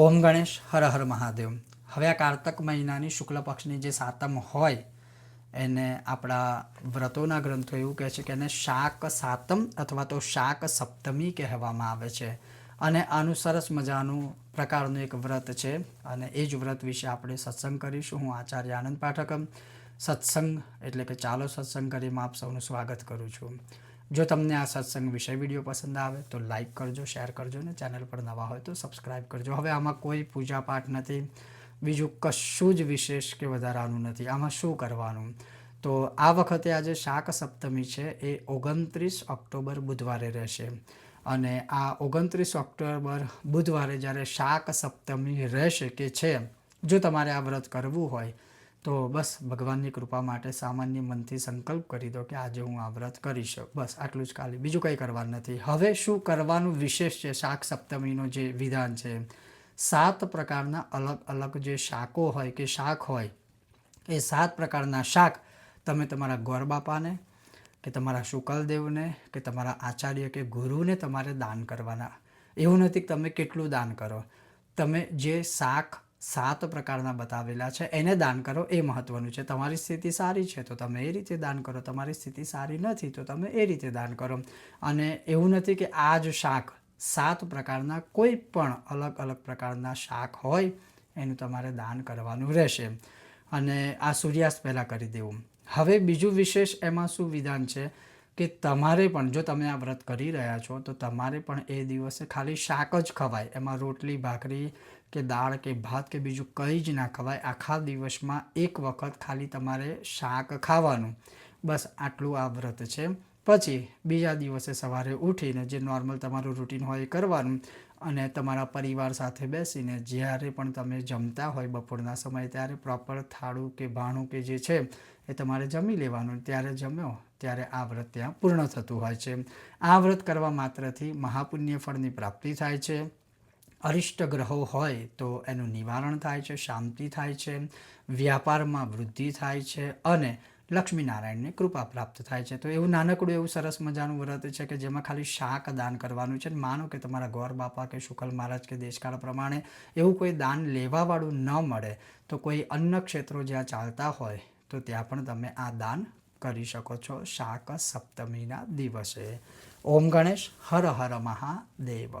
ઓમ ગણેશ, હર હર મહાદેવ. હવે આ કારતક મહિનાની શુક્લ પક્ષની જે સાતમ હોય, એને આપણા વ્રતોના ગ્રંથો એવું કહે છે કે એને શાક સાતમ અથવા તો શાક સપ્તમી કહેવામાં આવે છે. અને આનું સરસ મજાનું પ્રકારનું એક વ્રત છે. અને એ જ વ્રત વિશે આપણે સત્સંગ કરીશું. હું આચાર્ય આનંદ પાઠકમ. સત્સંગ એટલે કે ચાલો સત્સંગ કરીમાં આપ સૌનું સ્વાગત કરું છું. જો તમને આ સત્સંગ વિષય વીડિયો પસંદ આવે તો લાઈક કરજો શેર કરજો ને ચેનલ પર નવા હોય તો સબસ્ક્રાઈબ કરજો. હવે આમાં કોઈ પૂજા પાઠ નથી, બીજું કશું જ વિશેષ કે વધારાનું નથી. આમાં શું કરવાનું? તો આ વખતે આજે શાક સપ્તમી છે, એ ઓગણત્રીસ ઓક્ટોબર બુધવારે રહેશે. અને આ ઓગણત્રીસ ઓક્ટોબર બુધવારે જ્યારે શાક સપ્તમી રહેશે કે છે, જો તમારે આ વ્રત કરવું હોય તો બસ ભગવાનની કૃપા માટે સામાન્ય મનથી સંકલ્પ કરી દો કે આજે હું આ વ્રત કરીશ બસ આટલું જ ખાલી. બીજું કંઈ કરવાનું નથી. હવે શું કરવાનું વિશેષ છે? શાક સપ્તમીનો જે વિધાન છે, સાત પ્રકારના અલગ અલગ જે શાકો હોય કે શાક હોય, એ સાત પ્રકારના શાક તમે તમારા ગોરબાપાને કે તમારા શુકલદેવને કે તમારા આચાર્ય કે ગુરુને તમારે દાન કરવાના. એવું નથી કે તમે કેટલું દાન કરો. તમે જે શાક સાત પ્રકારના બતાવેલા છે. એને દાન કરો, એ મહત્વનું છે. તમારી સ્થિતિ સારી છે તો તમે એ રીતે દાન કરો. તમારી સ્થિતિ સારી નથી તો તમે એ રીતે દાન કરો. અને એવું નથી કે આ જ શાક સાત પ્રકારના કોઈ પણ અલગ અલગ પ્રકારના શાક હોય એનું તમારે દાન કરવાનું રહેશે. અને આ સૂર્યાસ્ત પહેલાં કરી દેવું. હવે બીજું વિશેષ એમાં શું વિધાન છે. કે તમારે પણ, જો તમે આ વ્રત કરી રહ્યા છો, તો તમારે પણ એ દિવસે ખાલી શાક જ ખવાય. એમાં રોટલી, ભાખરી કે દાળ કે ભાત કે બીજું કંઈ જ ના ખવાય. આખા દિવસમાં એક વખત ખાલી તમારે શાક ખાવાનું. બસ આટલું આ વ્રત છે. પછી બીજા દિવસે સવારે ઉઠીને જે નોર્મલ તમારું રૂટીન હોય એ કરવાનું. અને તમારા પરિવાર સાથે બેસીને જ્યારે પણ તમે જમતા હોય બપોરના સમયે, ત્યારે પ્રોપર થાળું કે ભાણું કે જે છે, એ તમારે જમી લેવાનું. ત્યારે જમ્યો, ત્યારે આ વ્રત ત્યાં પૂર્ણ થતું હોય છે. આ વ્રત કરવા માત્રથી મહાપુણ્ય ફળની પ્રાપ્તિ થાય છે. અરિષ્ટ ગ્રહો હોય તો એનું નિવારણ થાય છે, શાંતિ થાય છે, વ્યાપારમાં વૃદ્ધિ થાય છે અને લક્ષ્મીનારાયણની કૃપા પ્રાપ્ત થાય છે. તો એવું નાનકડું એવું સરસ મજાનું વ્રત છે કે જેમાં ખાલી શાક દાન કરવાનું છે. માનો કે તમારા ગોર બાપા કે શુકલ મહારાજ કે દેશકાળ પ્રમાણે એવું કોઈ દાન લેવાવાળું ન મળે તો કોઈ અન્ય ક્ષેત્રો જ્યાં ચાલતા હોય તો ત્યાં પણ તમે આ દાન કરી શકો છો શાક સપ્તમીના દિવસે. ઓમ ગણેશ, હર હર મહાદેવ.